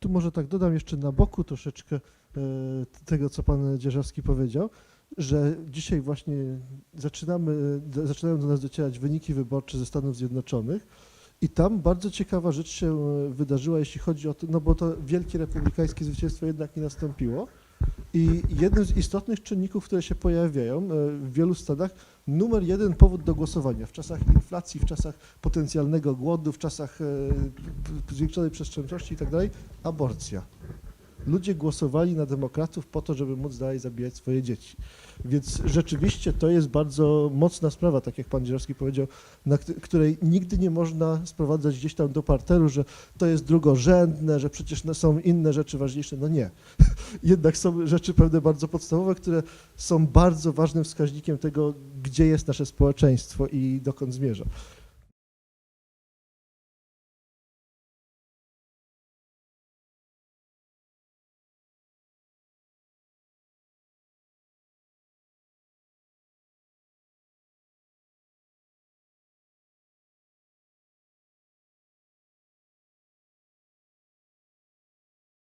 Tu może tak dodam jeszcze na boku troszeczkę e, tego, co pan Dzierżawski powiedział, że dzisiaj właśnie zaczynamy, d- zaczynają do nas docierać wyniki wyborcze ze Stanów Zjednoczonych i tam bardzo ciekawa rzecz się e, wydarzyła, jeśli chodzi o to, no bo to wielkie republikańskie zwycięstwo jednak nie nastąpiło. I jednym z istotnych czynników, które się pojawiają e, w wielu stanach, numer jeden powód do głosowania w czasach inflacji, w czasach potencjalnego głodu, w czasach e, zwiększonej przestępczości i tak aborcja. Ludzie głosowali na demokratów po to, żeby móc dalej zabijać swoje dzieci. Więc rzeczywiście to jest bardzo mocna sprawa, tak jak pan Dzierżawski powiedział, na kt- której nigdy nie można sprowadzać gdzieś tam do parteru, że to jest drugorzędne, że przecież no, są inne rzeczy ważniejsze. No nie. Jednak są rzeczy pewne bardzo podstawowe, które są bardzo ważnym wskaźnikiem tego, gdzie jest nasze społeczeństwo i dokąd zmierza.